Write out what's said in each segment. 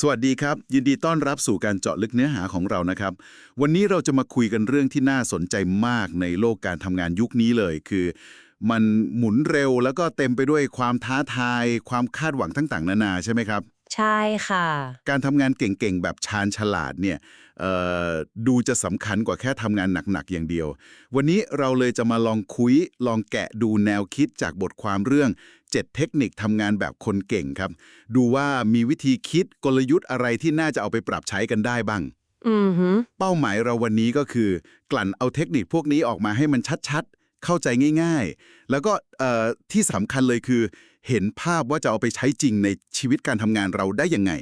สวัสดีครับ ยินดีต้อนรับสู่การเจาะลึกเนื้อหาของเรานะครับ วันนี้เราจะมาคุยกันเรื่องที่น่าสนใจมากในโลกการทำงานยุคนี้เลย คือ มันหมุนเร็วแล้วก็เต็มไปด้วยความท้าทาย ความคาดหวังต่างๆนานาใช่ไหมครับ ใช่ค่ะ การทำงานเก่งๆ แบบชาญฉลาดเนี่ยเอ่อดูจะสำคัญกว่าแค่ทำงานหนักๆ อย่างเดียว วันนี้เราเลยจะมาลองคุย ลองแกะดูแนวคิดจากบทความเรื่อง 7 เทคนิคทำงานแบบคนเก่งครับ ดูว่ามีวิธีคิดกลยุทธ์อะไรที่น่าจะเอาไปปรับใช้กันได้บ้างอือหือเป้าหมายเราวันนี้ก็คือ กลั่นเอาเทคนิคพวกนี้ออกมาให้มันชัดๆ เข้าใจง่าย ๆ แล้วก็เอ่อที่สำคัญเลยคือ เห็นภาพว่าจะเอาไปใช้จริงในชีวิตการทำงานเราได้ยังไง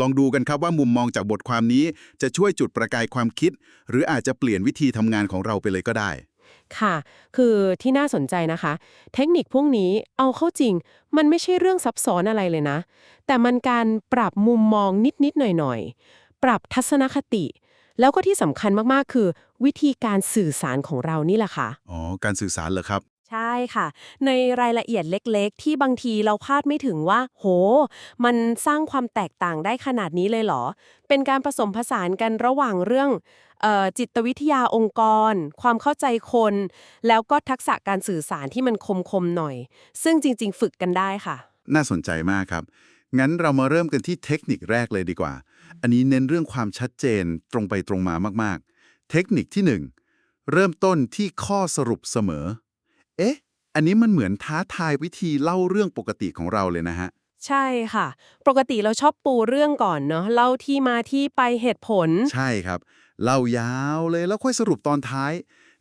ลองดูกันครับว่ามุมมองจากบทความนี้จะช่วยจุดประกายความคิด หรืออาจจะเปลี่ยนวิธีทำงานของเราไปเลยก็ได้ ค่ะ คือที่น่าสนใจนะคะ เทคนิคพวกนี้เอาเข้าจริง มันไม่ใช่เรื่องซับซ้อนอะไรเลยนะ แต่มันการปรับมุมมองนิดๆหน่อยๆ ปรับทัศนคติ แล้วก็ที่สำคัญมากๆ คือ วิธีการสื่อสารของเรานี่แหละค่ะ อ๋อ การสื่อสารเหรอครับ ใช่ค่ะ ในรายละเอียดเล็กๆ ที่บางทีเราคาดไม่ถึงว่า โห มันสร้างความแตกต่างได้ขนาดนี้เลยเหรอ เป็นการผสมผสานกันระหว่างเรื่องจิตวิทยาองค์กร ความเข้าใจคน แล้วก็ทักษะการสื่อสารที่มันคมๆหน่อย ซึ่งจริง ๆ ฝึกกันได้ค่ะ น่าสนใจมากครับ งั้นเรามาเริ่มกันที่เทคนิคแรกเลยดีกว่า อันนี้เน้นเรื่องความชัดเจนตรงไปตรงมามากๆ เทคนิคที่หนึ่งเริ่มต้นที่ข้อสรุปเสมอ เอ๊ะ อันนี้มันเหมือนท้าทายวิธีเล่าเรื่องปกติของเราเลยนะฮะ ใช่ค่ะ ปกติเราชอบปูเรื่องก่อนเนาะเล่าที่มาที่ไปเหตุผล ใช่ครับ เล่ายาวเลยแล้วค่อยสรุปตอนท้าย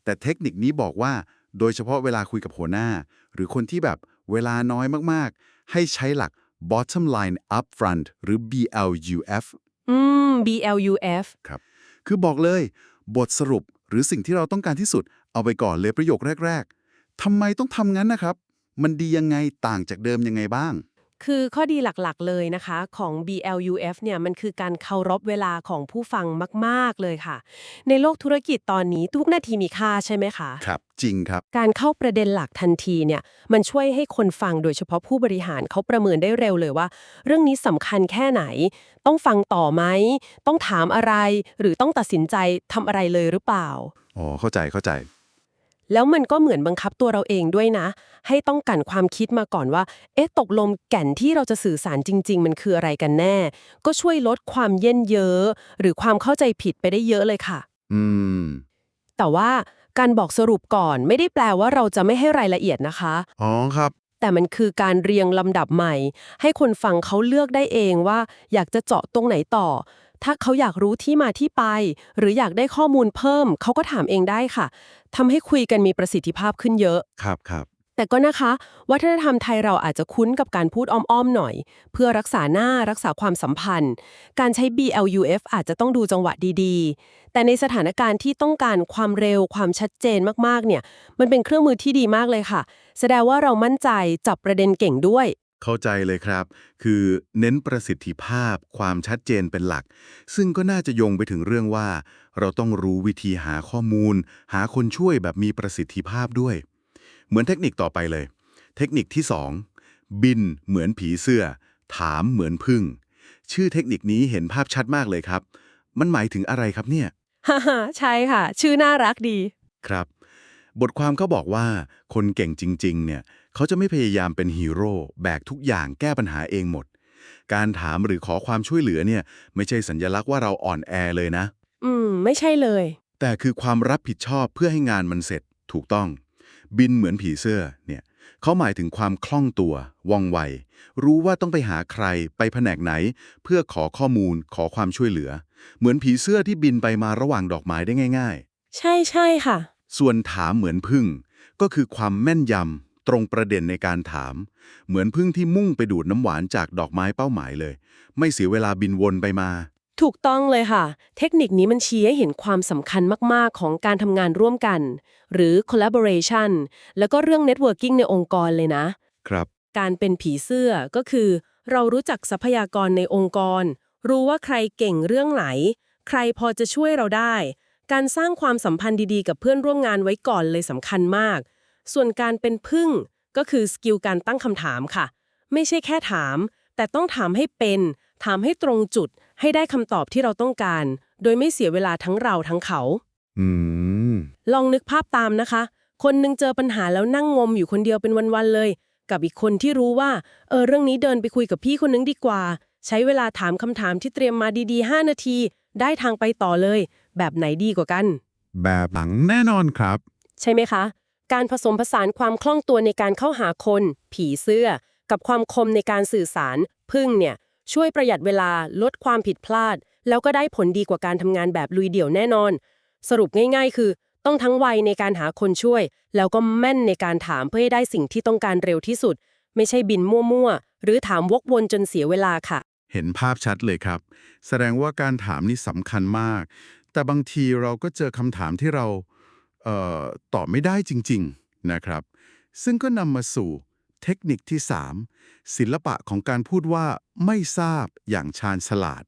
แต่เทคนิคนี้บอกว่า โดยเฉพาะเวลาคุยกับหัวหน้า หรือคนที่แบบเวลาน้อยมากๆ ให้ใช้หลัก bottom line up front หรือ BLUF อืม BLUF ครับ คือบอกเลย บทสรุปหรือสิ่งที่เราต้องการที่สุด เอาไปก่อนเลยประโยคแรก ๆ ทำไมต้องทำงั้นนะครับ มันดียังไงต่างจากเดิมยังไงบ้าง คือข้อดีหลักๆเลยนะคะของ BLUF เนี่ยมันคือการเคารพเวลาของผู้ฟังมากๆเลยค่ะ ในโลกธุรกิจตอนนี้ทุกนาทีมีค่าใช่ไหมคะครับ จริงครับ การเข้าประเด็นหลักทันทีเนี่ยมันช่วยให้คนฟังโดยเฉพาะผู้บริหารเขาประเมินได้เร็วเลยว่า เรื่องนี้สำคัญแค่ไหน ต้องฟังต่อไหมต้องถามอะไร หรือต้องตัดสินใจทำอะไรเลยหรือเปล่าอ๋อเข้าใจเข้าใจ แล้วมันก็เหมือนบังคับตัวเราเองด้วยนะ ให้ต้องกันความคิดมาก่อนว่า เอ๊ะตกลงแก่นที่เราจะสื่อสารจริง ๆ มันคืออะไรกันแน่ ก็ช่วยลดความเย็นเย้อหรือความเข้าใจผิดไปได้เยอะเลยค่ะ อืม แต่ว่าการบอกสรุปก่อนไม่ได้แปลว่าเราจะไม่ให้รายละเอียดนะคะ อ๋อครับ แต่มันคือการเรียงลำดับใหม่ ให้คนฟังเขาเลือกได้เองว่า อยากจะเจาะตรงไหนต่อ ถ้าเขาอยากรู้ที่มาที่ไป หรืออยากได้ข้อมูลเพิ่ม เขาก็ถามเองได้ค่ะทำให้คุยกันมีประสิทธิภาพขึ้นเยอะ ครับครับ แต่ก็นะคะ วัฒนธรรมไทยเราอาจจะคุ้นกับการพูดอ้อมๆหน่อย เพื่อรักษาหน้ารักษาความสัมพันธ์ การใช้ BLUF อาจจะต้องดูจังหวะดีๆ แต่ในสถานการณ์ที่ต้องการความเร็วความชัดเจนมากๆเนี่ย มันเป็นเครื่องมือที่ดีมากเลยค่ะ แสดงว่าเรามั่นใจจับประเด็นเก่งด้วย เข้าใจเลยครับ คือเน้นประสิทธิภาพความชัดเจนเป็นหลัก ซึ่งก็น่าจะโยงไปถึงเรื่องว่า เราต้องรู้วิธีหาข้อมูล หาคนช่วยแบบมีประสิทธิภาพด้วย เหมือนเทคนิคต่อไปเลย เทคนิคที่ 2 บินเหมือนผีเสื้อ ถามเหมือนพึ่ง ชื่อเทคนิคนี้เห็นภาพชัดมากเลยครับ มันหมายถึงอะไรครับเนี่ยฮ่าฮ่าใช่ค่ะ ชื่อน่ารักดี ครับ บทความเขาบอกว่าคนเก่งจริง ๆ เนี่ย เขาจะไม่พยายามเป็นฮีโร่แบกทุกอย่างแก้ปัญหาเองหมด การถามหรือขอความช่วยเหลือเนี่ย ไม่ใช่สัญญลักษณ์ว่าเราอ่อนแอเลยนะ อืม ไม่ใช่เลย แต่คือความรับผิดชอบเพื่อให้งานมันเสร็จถูกต้อง บินเหมือนผีเสื้อเนี่ยเขาหมายถึงความคล่องตัวว่องไว รู้ว่าต้องไปหาใครไปแผนกไหน เพื่อขอข้อมูลขอความช่วยเหลือ เหมือนผีเสื้อที่บินไปมาระหว่างดอกไม้ได้ง่าย ๆ ใช่ใช่ค่ะ ส่วนถามเหมือนพึ่ง ก็คือความแม่นยำ ตรงประเด็นในการถาม เหมือนพึ่งที่มุ่งไปดูดน้ำหวานจากดอกไม้เป้าหมายเลย ไม่เสียเวลาบินวนไปมา ถูกต้องเลยค่ะ เทคนิคนี้มันชี้ให้เห็นความสำคัญมาก ๆ ของการทำงานร่วมกัน หรือ collaboration แล้วก็เรื่อง networking ในองค์กรเลยนะ ครับ การเป็นผีเสื้อก็คือ เรารู้จักทรัพยากรในองค์กร รู้ว่าใครเก่งเรื่องไหน ใครพอจะช่วยเราได้ การสร้างความสัมพันธ์ดีๆ กับเพื่อนร่วมงานไว้ก่อนเลยสำคัญมาก ส่วนการเป็นพึ่งก็คือสกิลการตั้งคำถามค่ะ ไม่ใช่แค่ถาม แต่ต้องถามให้เป็น ถามให้ตรงจุด ให้ได้คำตอบที่เราต้องการ โดยไม่เสียเวลาทั้งเราทั้งเขา อืม ลองนึกภาพตามนะคะ คนหนึงเจอปัญหาแล้วนั่งงมอยู่คนเดียวเป็นวันๆเลย กับอีกคนที่รู้ว่า เออเรื่องนี้เดินไปคุยกับพี่คนนึงดีกว่า ใช้เวลาถามคำถามที่เตรียมมาดีๆ 5 นาที ได้ทางไปต่อเลย แบบไหนดีกว่ากัน แบบหลังแน่นอนครับ ใช่ไหมคะ การผสมผสานความคล่องตัวในการเข้าหาคน ผีเสื้อ กับความคมในการสื่อสาร พึ่งเนี่ย ช่วยประหยัดเวลาลดความผิดพลาด แล้วก็ได้ผลดีกว่าการทำงานแบบลุยเดี่ยวแน่นอน สรุปง่าย ๆ คือ ต้องทั้งไวในการหาคนช่วย แล้วก็แม่นในการถามเพื่อให้ได้สิ่งที่ต้องการเร็วที่สุด ไม่ใช่บินมั่วๆหรือถามวกวนจนเสียเวลาค่ะ เห็นภาพชัดเลยครับ แสดงว่าการถามนี่สำคัญมาก แต่บางทีเราก็เจอคำถามที่เรา ตอบไม่ได้จริง ๆ นะครับ ซึ่งก็นำมาสู่เทคนิคที่ 3 ศิลปะของการพูดว่าไม่ทราบอย่างชาญฉลาด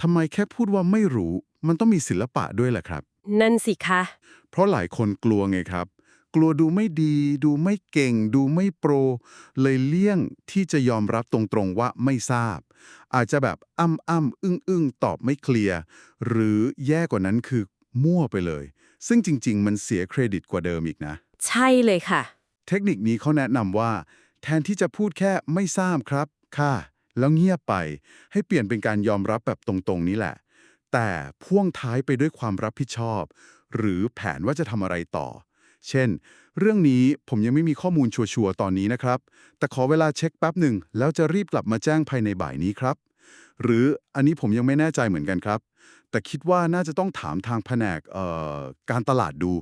ทำไมแค่พูดว่าไม่รู้ มันต้องมีศิลปะด้วยล่ะครับ นั่นสิคะ เพราะหลายคนกลัวไงครับ กลัวดูไม่ดี ดูไม่เก่ง ดูไม่โปร เลยเลี่ยงที่จะยอมรับตรงๆว่าไม่ทราบ อาจจะแบบอ้ำอ้ำอึ้งอึ้งตอบไม่เคลียร์ หรือแย่กว่านั้นคือมั่วไปเลย ซึ่งจริง ๆ มันเสียเครดิตกว่าเดิมอีกนะ ใช่เลยค่ะ เทคนิคนี้เขาแนะนำว่า แทนที่จะพูดแค่ไม่ทราบครับ ค่ะ แล้วเงียบไป ให้เปลี่ยนเป็นการยอมรับแบบตรงๆ นี้แหละ แต่พ่วงท้ายไปด้วยความรับผิดชอบ หรือแผนว่าจะทำอะไรต่อ เช่น เรื่องนี้ผมยังไม่มีข้อมูลชัวร์ๆตอนนี้นะครับ แต่ขอเวลาเช็คแป๊บหนึ่งแล้วจะรีบกลับมาแจ้งภายในบ่ายนี้ครับ หรืออันนี้ผมยังไม่แน่ใจเหมือนกันครับ แต่คิดว่าน่าจะต้องถามทางแผนกเอ่อการตลาดดู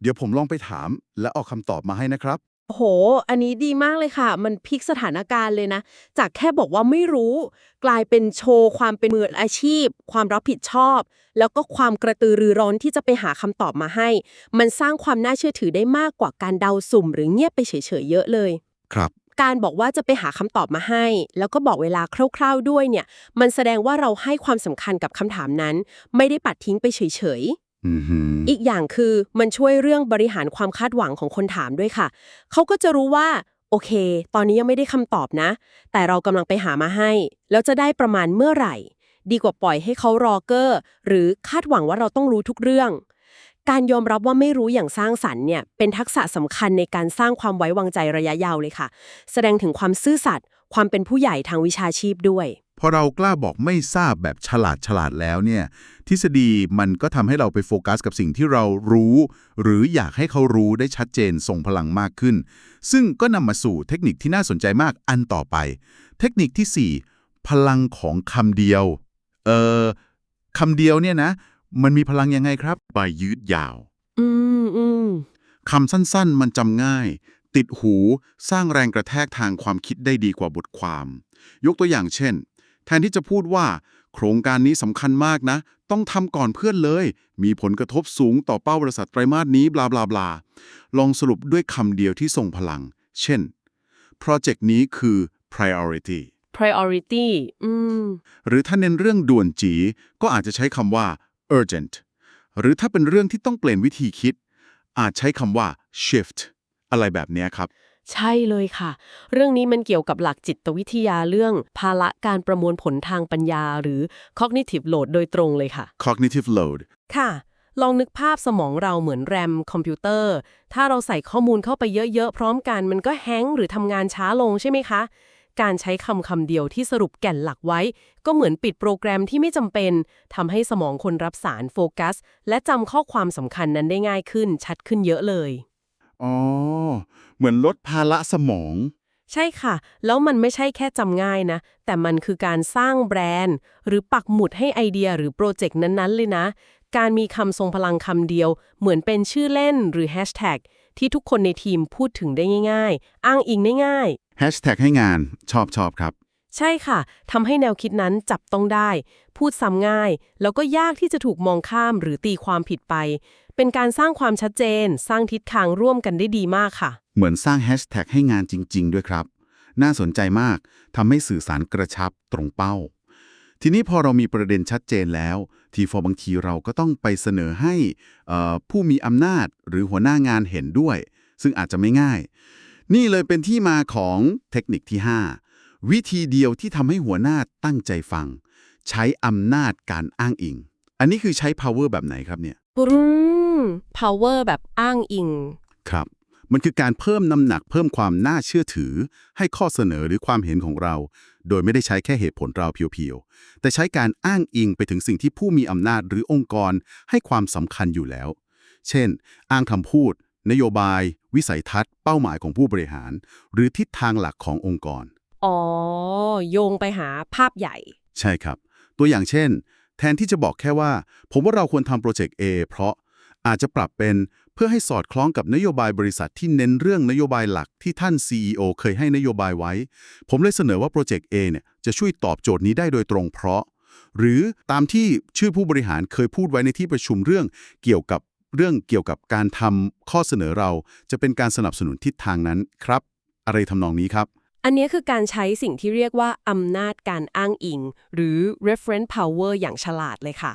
เดี๋ยวผมลองไปถามและออกคำตอบมาให้นะครับโอ้โห อันนี้ดีมากเลยค่ะ มันพลิกสถานการณ์เลยนะ จากแค่บอกว่าไม่รู้ กลายเป็นโชว์ความเป็นมืออาชีพ ความรับผิดชอบ แล้วก็ความกระตือรือร้นที่จะไปหาคำตอบมาให้ มันสร้างความน่าเชื่อถือได้มากกว่าการเดาสุ่ม หรือเงียบไปเฉยๆเยอะเลย ครับ การบอกว่าจะไปหาคำตอบมาให้ แล้วก็บอกเวลาคร่าวๆด้วยเนี่ย มันแสดงว่าเราให้ความสำคัญกับคำถามนั้น ไม่ได้ปัดทิ้งไปเฉยๆอือหืออีกอย่างคือมันช่วยเรื่องบริหารความคาดหวังของคนถามด้วยค่ะ เขาก็จะรู้ว่า โอเค ตอนนี้ยังไม่ได้คำตอบนะ แต่เรากำลังไปหามาให้ แล้วจะได้ประมาณเมื่อไหร่ ดีกว่าปล่อยให้เขารอเกอร์ หรือคาดหวังว่าเราต้องรู้ทุกเรื่อง การยอมรับว่าไม่รู้อย่างสร้างสรรค์เนี่ยเป็นทักษะสำคัญในการสร้างความไว้วางใจระยะยาวเลยค่ะ แสดงถึงความซื่อสัตย์ความเป็นผู้ใหญ่ทางวิชาชีพด้วยพอเรากล้าบอกไม่ทราบแบบฉลาดฉลาดแล้วเนี่ย ทฤษฎีมันก็ทำให้เราไปโฟกัสกับสิ่งที่เรารู้ หรืออยากให้เขารู้ได้ชัดเจนทรงพลังมากขึ้น ซึ่งก็นำมาสู่เทคนิคที่น่าสนใจมากอันต่อไป เทคนิคทีสี่4 พลังของคำเดียว เออคำเดียวเนี่ยนะ มันมีพลังยังไงครับใบยืดยาว อืมอืมคำสั้นๆ มันจำง่าย ติดหูสร้างแรงกระแทกทางความคิดได้ดีกว่าบทความ ยกตัวอย่างเช่น แทนที่จะพูดว่า โครงการนี้สำคัญมากนะ ต้องทำก่อนเพื่อนเลย มีผลกระทบสูงต่อเป้าบริษัทไตรมาสนี้บลาบลาบลาลองสรุปด้วยคำเดียวที่ทรงพลัง เช่นโปรเจกต์นี้คือ priority priority อืม หรือถ้าเน้นเรื่องด่วนจี ก็อาจจะใช้คำว่า urgent หรือถ้าเป็นเรื่องที่ต้องเปลี่ยนวิธีคิด อาจใช้คำว่า shift อะไรแบบเนี้ยครับ ใช่เลยค่ะ เรื่องนี้มันเกี่ยวกับหลักจิตวิทยาเรื่อง ภาระการประมวลผลทางปัญญา หรือ cognitive load โดยตรงเลยค่ะ cognitive load ค่ะ ลองนึกภาพสมองเราเหมือนแรมคอมพิวเตอร์ ถ้าเราใส่ข้อมูลเข้าไปเยอะๆ พร้อมกัน มันก็แฮงก์หรือทำงานช้าลงใช่ไหมคะ การใช้คำคำเดียวที่สรุปแก่นหลักไว้ ก็เหมือนปิดโปรแกรมที่ไม่จำเป็นทำให้สมองคนรับสารโฟกัส และจำข้อความสำคัญนั้นได้ง่ายขึ้น ชัดขึ้นเยอะเลย อ๋อ เหมือนลดภาระสมอง ใช่ค่ะ แล้วมันไม่ใช่แค่จำง่ายนะ แต่มันคือการสร้างแบรนด์ หรือปักหมุดให้ไอเดียหรือโปรเจกต์นั้นๆ เลยนะ การมีคำทรงพลังคำเดียว เหมือนเป็นชื่อเล่นหรือแฮชแท็ก ที่ทุกคนในทีมพูดถึงได้ง่าย ๆ อ้างอิงได้ง่าย hashtag ให้งานชอบชอบครับ ใช่ค่ะทำให้แนวคิดนั้นจับต้องได้ พูดซ้ำง่าย แล้วก็ยากที่จะถูกมองข้ามหรือตีความผิดไป เป็นการสร้างความชัดเจน สร้างทิศทางร่วมกันได้ดีมากค่ะ เหมือนสร้างแฮชแท็กให้งานจริง ๆ ด้วยครับ น่าสนใจมากทำให้สื่อสารกระชับตรงเป้า ทีนี้พอเรามีประเด็นชัดเจนแล้ว ทีฟอบางทีเราก็ต้องไปเสนอให้เอ่อผู้มีอำนาจหรือหัวหน้างานเห็นด้วย ซึ่งอาจจะไม่ง่าย นี่เลยเป็นที่มาของเทคนิคที่ 5 วิธีเดียวที่ทำให้หัวหน้าตั้งใจฟัง ใช้อำนาจการอ้างอิง อันนี้คือใช้ power แบบไหนครับเนี่ยปรึง power แบบอ้างอิง ครับ มันคือการเพิ่มน้ำหนักเพิ่มความน่าเชื่อถือ ให้ข้อเสนอหรือความเห็นของเรา โดยไม่ได้ใช้แค่เหตุผลเราเพียวๆ แต่ใช้การอ้างอิงไปถึงสิ่งที่ผู้มีอำนาจหรือองค์กรให้ความสำคัญอยู่แล้ว เช่น อ้างคำพูด นโยบาย วิสัยทัศน์ เป้าหมายของผู้บริหาร หรือทิศทางหลักขององค์กร อ๋อ โยงไปหาภาพใหญ่ ใช่ครับ ตัวอย่างเช่น แทนที่จะบอกแค่ว่า ผมว่าเราควรทำโปรเจกต์ A เพราะอาจจะปรับเป็น เพื่อให้สอดคล้องกับนโยบายบริษัทที่เน้นเรื่องนโยบายหลักที่ท่าน CEO เคยให้นโยบายไว้ ผมเลยเสนอว่าโปรเจกต์ A เนี่ยจะช่วยตอบโจทย์นี้ได้โดยตรงเพราะ หรือตามที่ชื่อผู้บริหารเคยพูดไว้ในที่ประชุมเรื่องเกี่ยวกับเรื่องเกี่ยวกับการทำข้อเสนอเราจะเป็นการสนับสนุนทิศทางนั้นครับ อะไรทำนองนี้ครับอันนี้คือการใช้สิ่งที่เรียกว่าอำนาจการอ้างอิง หรือ reference power อย่างฉลาดเลยค่ะ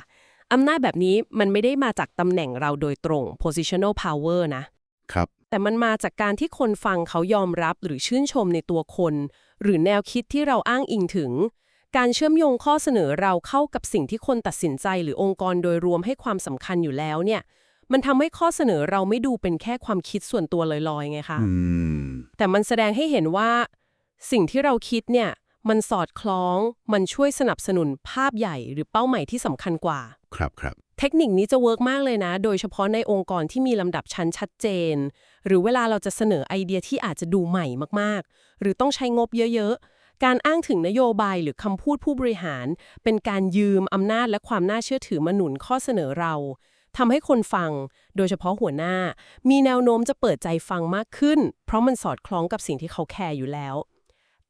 อำนาจแบบนี้มันไม่ได้มาจากตำแหน่งเราโดยตรง positional power นะ ครับ แต่มันมาจากการที่คนฟังเขายอมรับหรือชื่นชมในตัวคน หรือแนวคิดที่เราอ้างอิงถึง การเชื่อมโยงข้อเสนอเราเข้ากับสิ่งที่คนตัดสินใจหรือองค์กรโดยรวมให้ความสำคัญอยู่แล้วเนี่ย มันทำให้ข้อเสนอเราไม่ดูเป็นแค่ความคิดส่วนตัวลอยๆไงคะอืมแต่มันแสดงให้เห็นว่า สิ่งที่เราคิดเนี่ย มันสอดคล้อง มันช่วยสนับสนุนภาพใหญ่หรือเป้าหมายที่สำคัญกว่า ครับครับเทคนิคนี้จะเวิร์กมากเลยนะ โดยเฉพาะในองค์กรที่มีลำดับชั้นชัดเจน หรือเวลาเราจะเสนอไอเดียที่อาจจะดูใหม่มากๆ หรือต้องใช้งบเยอะๆ การอ้างถึงนโยบายหรือคำพูดผู้บริหาร เป็นการยืมอำนาจและความน่าเชื่อถือมาหนุนข้อเสนอเราทำให้คนฟัง โดยเฉพาะหัวหน้า มีแนวโน้มจะเปิดใจฟังมากขึ้น เพราะมันสอดคล้องกับสิ่งที่เขาแคร์อยู่แล้ว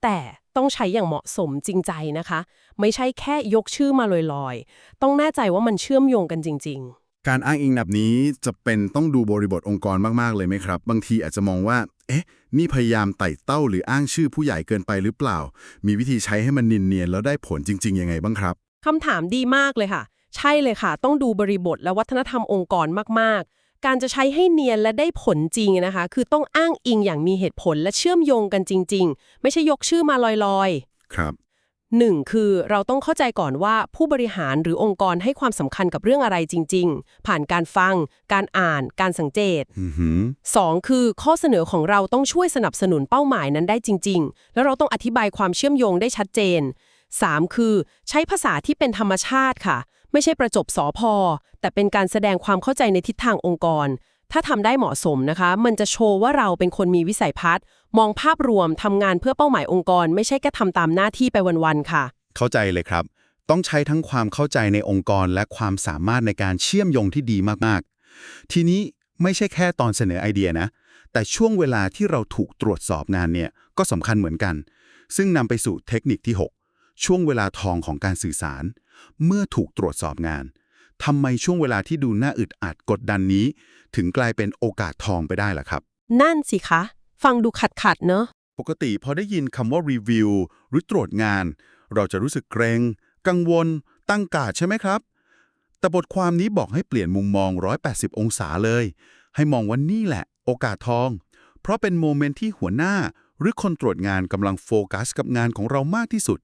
แต่ ต้องใช้อย่างเหมาะสมจริงใจนะคะ ไม่ใช่แค่ยกชื่อมาลอยๆ ต้องแน่ใจว่ามันเชื่อมโยงกันจริง ๆการอ้างอิงแบบนี้จะเป็นต้องดูบริบทองค์กรมากๆเลยไหมครับ บางทีอาจจะมองว่า เอ๊ะ นี่พยายามไต่เต้าหรืออ้างชื่อผู้ใหญ่เกินไปหรือเปล่า มีวิธีใช้ให้มันเนียนๆแล้วได้ผลจริง ๆ ยังไงบ้างครับ คำถามดีมากเลยค่ะ ใช่เลยค่ะ ต้องดูบริบทและวัฒนธรรมองค์กรมากๆ การจะใช้ให้เนียนและได้ผลจริงนะคะ คือต้องอ้างอิงอย่างมีเหตุผลและเชื่อมโยงกันจริง ๆ ไม่ใช่ยกชื่อมาลอยครับๆหนึ่งคือเราต้องเข้าใจก่อนว่าผู้บริหารหรือองค์กรให้ความสำคัญกับเรื่องอะไรจริง ๆ ผ่านการฟัง การอ่าน การสังเกตอือหือ2คือข้อเสนอของเราต้องช่วยสนับสนุนเป้าหมายนั้นได้จริง ๆ แล้วเราต้องอธิบายความเชื่อมโยงได้ชัดเจน 3 คือใช้ภาษาที่เป็นธรรมชาติค่ะ ไม่ใช่ประจบสอพอ แต่เป็นการแสดงความเข้าใจในทิศทางองค์กร ถ้าทำได้เหมาะสมนะคะ มันจะโชว์ว่าเราเป็นคนมีวิสัยทัศน์มองภาพรวมทำงานเพื่อเป้าหมายองค์กร ไม่ใช่แค่ทำตามหน้าที่ไปวันๆค่ะ เข้าใจเลยครับ ต้องใช้ทั้งความเข้าใจในองค์กร และความสามารถในการเชื่อมโยงที่ดีมากๆ ทีนี้ไม่ใช่แค่ตอนเสนอไอเดียนะ แต่ช่วงเวลาที่เราถูกตรวจสอบงานเนี่ยก็สำคัญเหมือนกัน ซึ่งนำไปสู่เทคนิคที่ 6 ช่วงเวลาทองของการสื่อสาร เมื่อถูกตรวจสอบงานทำไมช่วงเวลาที่ดูน่าอึดอัดกดดันนี้ ถึงกลายเป็นโอกาสทองไปได้ล่ะครับ นั่นสิคะ ฟังดูขัดๆเนอะปกติพอได้ยินคำว่ารีวิวหรือตรวจงาน เราจะรู้สึกเกรง กังวล ตั้งการ์ดใช่ไหมครับ แต่บทความนี้บอกให้เปลี่ยนมุมมอง 180 องศาเลย ให้มองว่านี่แหละ โอกาสทอง เพราะเป็นโมเมนต์ที่หัวหน้า หรือคนตรวจงานกำลังโฟกัสกับงานของเรามากที่สุด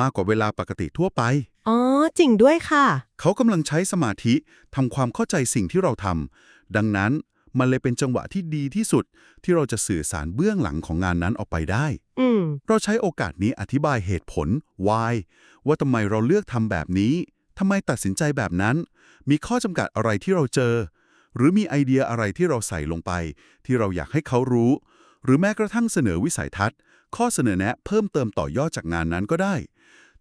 มากกว่าเวลาปกติทั่วไป อ๋อ จริงด้วยค่ะ เขากำลังใช้สมาธิทำความเข้าใจสิ่งที่เราทำดังนั้นมันเลยเป็นจังหวะที่ดีที่สุด ที่เราจะสื่อสารเบื้องหลังของงานนั้นออกไปได้ อืม เราใช้โอกาสนี้อธิบายเหตุผล why ว่าทำไมเราเลือกทำแบบนี้ทำไมตัดสินใจแบบนั้น มีข้อจำกัดอะไรที่เราเจอ หรือมีไอเดียอะไรที่เราใส่ลงไป ที่เราอยากให้เขารู้ หรือแม้กระทั่งเสนอวิสัยทัศน์ ข้อเสนอแนะเพิ่มเติมต่อยอดจากงานนั้นก็ได้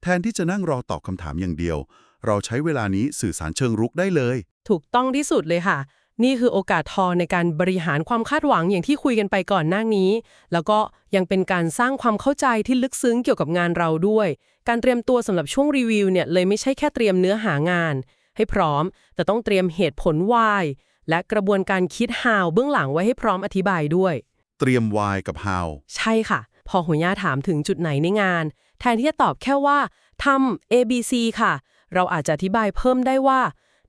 แทนที่จะนั่งรอตอบคำถามอย่างเดียว เราใช้เวลานี้สื่อสารเชิงรุกได้เลย ถูกต้องที่สุดเลยค่ะ นี่คือโอกาสทองในการบริหารความคาดหวังอย่างที่คุยกันไปก่อนหน้านี้ แล้วก็ยังเป็นการสร้างความเข้าใจที่ลึกซึ้งเกี่ยวกับงานเราด้วย การเตรียมตัวสำหรับช่วงรีวิวเนี่ยเลยไม่ใช่แค่เตรียมเนื้อหางาน ให้พร้อม แต่ต้องเตรียมเหตุผล why และกระบวนการคิด how เบื้องหลังไว้ให้พร้อมอธิบายด้วย เตรียม why กับ how ใช่ค่ะ พอหัวหน้าถามถึงจุดไหนในงาน แทนที่จะตอบแค่ว่าทำ A B C ค่ะ เราอาจจะอธิบายเพิ่มได้ว่า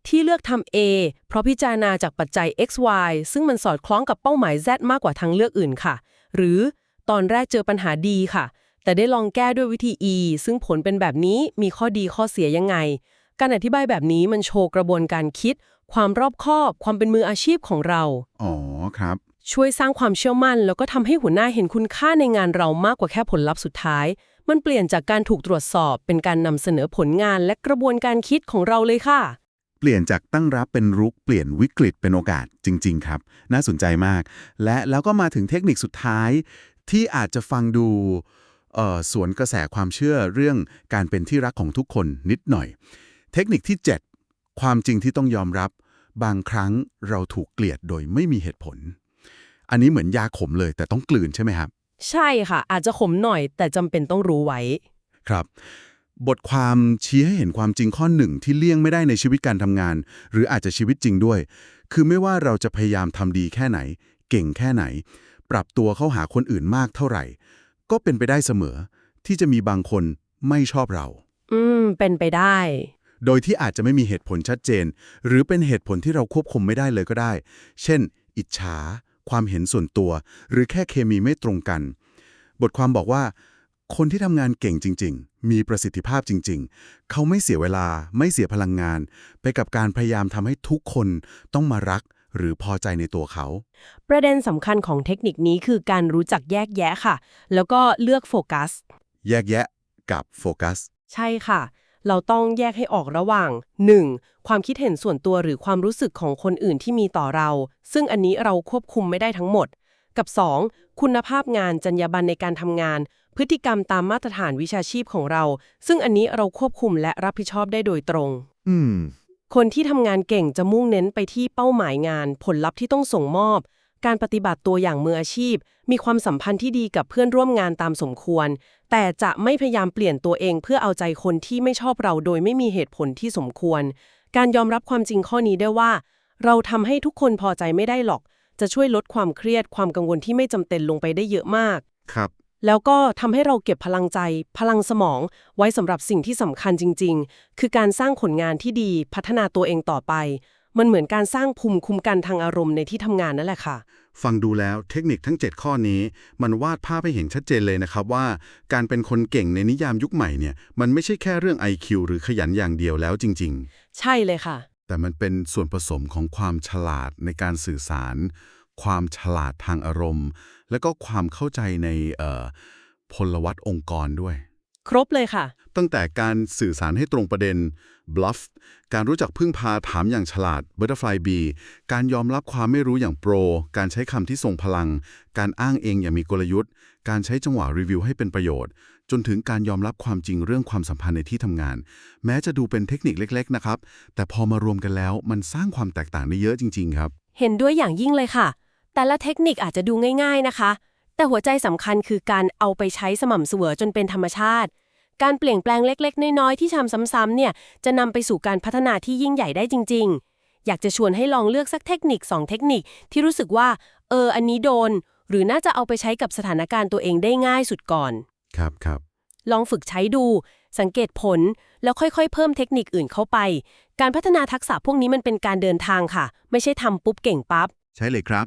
ที่เลือกทำ A เพราะพิจารณาจากปัจจัย X Y ซึ่งมันสอดคล้องกับเป้าหมาย Z มากกว่าทางเลือกอื่นค่ะ หรือตอนแรกเจอปัญหาดีค่ะ แต่ได้ลองแก้ด้วยวิธี E ซึ่งผลเป็นแบบนี้มีข้อดีข้อเสียยังไง การอธิบายแบบนี้มันโชว์กระบวนการคิด ความรอบคอบ ความเป็นมืออาชีพของเรา อ๋อครับ ช่วยสร้างความเชื่อมั่น แล้วก็ทำให้หัวหน้าเห็นคุณค่าในงานเรามากกว่าแค่ผลลัพธ์สุดท้าย มันเปลี่ยนจากการถูกตรวจสอบ เป็นการนำเสนอผลงานและกระบวนการคิดของเราเลยค่ะ เปลี่ยนจากตั้งรับเป็นรุกเปลี่ยนวิกฤตเป็นโอกาสจริง ๆ ครับ น่าสนใจมาก และแล้วก็มาถึงเทคนิคสุดท้าย ที่อาจจะฟังดูสวนกระแสความเชื่อเรื่องการเป็นที่รักของทุกคนนิดหน่อย เทคนิคที่ 7 ความจริงที่ต้องยอมรับ บางครั้งเราถูกเกลียดโดยไม่มีเหตุผล อันนี้เหมือนยาขมเลย แต่ต้องกลืนใช่ไหมครับ ใช่ค่ะ อาจจะขมหน่อยแต่จำเป็นต้องรู้ไว้ ครับ บทความชี้ให้เห็นความจริงข้อหนึ่งที่เลี่ยงไม่ได้ในชีวิตการทำงาน หรืออาจจะชีวิตจริงด้วย คือไม่ว่าเราจะพยายามทำดีแค่ไหน เก่งแค่ไหน ปรับตัวเข้าหาคนอื่นมากเท่าไหร่ ก็เป็นไปได้เสมอ ที่จะมีบางคนไม่ชอบเรา อืม เป็นไปได้ โดยที่อาจจะไม่มีเหตุผลชัดเจน หรือเป็นเหตุผลที่เราควบคุมไม่ได้เลยก็ได้ เช่น อิจฉา ความเห็นส่วนตัว หรือแค่เคมีไม่ตรงกัน บทความบอกว่า คนที่ทำงานเก่งจริง ๆ มีประสิทธิภาพจริง ๆ เขาไม่เสียเวลาไม่เสียพลังงาน ไปกับการพยายามทำให้ทุกคนต้องมารักหรือพอใจในตัวเขา ประเด็นสำคัญของเทคนิคนี้คือการรู้จักแยกแยะค่ะ แล้วก็เลือกโฟกัส แยกแยะกับโฟกัส ใช่ค่ะ เราต้องแยกให้ออกระหว่าง 1. ความคิดเห็นส่วนตัวหรือความรู้สึกของคนอื่นที่มีต่อเรา ซึ่งอันนี้เราควบคุมไม่ได้ทั้งหมด กับ 2. คุณภาพงานจรรยาบรรณในการทำงาน พฤติกรรมตามมาตรฐานวิชาชีพของเรา ซึ่งอันนี้เราควบคุมและรับผิดชอบได้โดยตรง อืม คนที่ทำงานเก่งจะมุ่งเน้นไปที่เป้าหมายงาน ผลลัพธ์ที่ต้องส่งมอบ การปฏิบัติตัวอย่างมืออาชีพ มีความสัมพันธ์ที่ดีกับเพื่อนร่วมงานตามสมควร แต่จะไม่พยายามเปลี่ยนตัวเองเพื่อเอาใจคนที่ไม่ชอบเราโดยไม่มีเหตุผลที่สมควร การยอมรับความจริงข้อนี้ได้ว่า เราทำให้ทุกคนพอใจไม่ได้หรอก จะช่วยลดความเครียดความกังวลที่ไม่จำเป็นลงไปได้เยอะมาก ครับ แล้วก็ทำให้เราเก็บพลังใจ พลังสมอง ไว้สำหรับสิ่งที่สำคัญจริง ๆ คือการสร้างผลงานที่ดีพัฒนาตัวเองต่อไป มันเหมือนการสร้างภูมิคุ้มกันทางอารมณ์ในที่ทำงานนั่นแหละค่ะ ฟังดูแล้วเทคนิคทั้ง 7 ข้อนี้ มันวาดภาพให้เห็นชัดเจนเลยนะครับว่า การเป็นคนเก่งในนิยามยุคใหม่เนี่ยมันไม่ใช่แค่เรื่อง IQ หรือขยันอย่างเดียวแล้วจริงใช่เลยค่ะๆแต่มันเป็นส่วนผสมของความฉลาดในการสื่อสาร ความฉลาดทางอารมณ์ แล้วก็ความเข้าใจในเอ่อพลวัตองค์กรด้วย ครบเลยค่ะ ตั้งแต่การสื่อสารให้ตรงประเด็น bluff การรู้จักพึ่งพาถามอย่างฉลาด butterfly b การยอมรับความไม่รู้อย่างโปร การใช้คำที่ทรงพลัง การอ้างเองอย่างมีกลยุทธ์ การใช้จังหวะรีวิวให้เป็นประโยชน์ จนถึงการยอมรับความจริงเรื่องความสัมพันธ์ในที่ทำงาน แม้จะดูเป็นเทคนิคเล็ก ๆ นะครับ แต่พอมารวมกันแล้วมันสร้างความแตกต่างได้เยอะจริง ๆ ครับ เห็นด้วยอย่างยิ่งเลยค่ะ แต่ละเทคนิคอาจจะดูง่าย ๆนะคะ แต่หัวใจสำคัญคือการเอาไปใช้สม่ำเสมอจนเป็นธรรมชาติ การเปลี่ยนแปลงเล็กๆ น้อยๆ ที่ทำซ้ำๆเนี่ยจะนำไปสู่การพัฒนาที่ยิ่งใหญ่ได้จริง ๆ อยากจะชวนให้ลองเลือกสักเทคนิค 2 เทคนิคที่รู้สึกว่า เออ อันนี้โดน หรือน่าจะเอาไปใช้กับสถานการณ์ตัวเองได้ง่ายสุดก่อน ครับครับลองฝึกใช้ดู สังเกตผล แล้วค่อยๆ เพิ่มเทคนิคอื่นเข้าไป การพัฒนาทักษะพวกนี้มันเป็นการเดินทางค่ะ ไม่ใช่ทำปุ๊บเก่งปั๊บ ใช่เลยครับ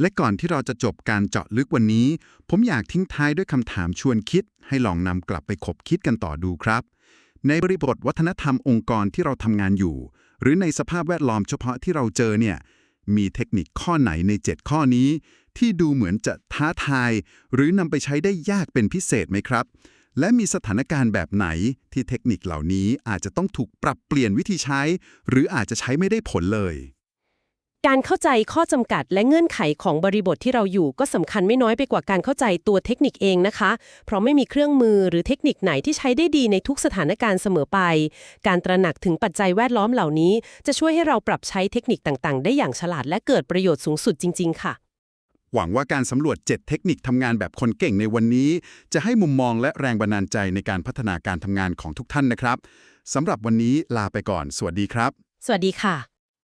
และก่อนที่เราจะจบการเจาะลึกวันนี้ ผมอยากทิ้งท้ายด้วยคำถามชวนคิด ให้ลองนำกลับไปคบคิดกันต่อดูครับ ในบริบทวัฒนธรรมองค์กรที่เราทำงานอยู่ หรือในสภาพแวดล้อมเฉพาะที่เราเจอเนี่ยมีเทคนิคข้อไหนใน 7 ข้อนี้ ที่ดูเหมือนจะท้าทาย หรือนำไปใช้ได้ยากเป็นพิเศษไหมครับ และมีสถานการณ์แบบไหนที่เทคนิคเหล่านี้อาจจะต้องถูกปรับเปลี่ยนวิธีใช้ หรืออาจจะใช้ไม่ได้ผลเลย การเข้าใจข้อจำกัดและเงื่อนไขของบริบทที่เราอยู่ก็สำคัญไม่น้อยไปกว่าการเข้าใจตัวเทคนิคเองนะคะ เพราะไม่มีเครื่องมือหรือเทคนิคไหนที่ใช้ได้ดีในทุกสถานการณ์เสมอไป การตระหนักถึงปัจจัยแวดล้อมเหล่านี้ จะช่วยให้เราปรับใช้เทคนิคต่างๆ ได้อย่างฉลาดและเกิดประโยชน์สูงสุดจริง ๆ ค่ะ หวังว่าการสำรวจ 7 เทคนิคทำงานแบบคนเก่งในวันนี้ จะให้มุมมองและแรงบันดาลใจในการพัฒนาการทำงานของทุกท่านนะครับสำหรับวันนี้ลาไปก่อน สวัสดีครับ สวัสดีค่ะ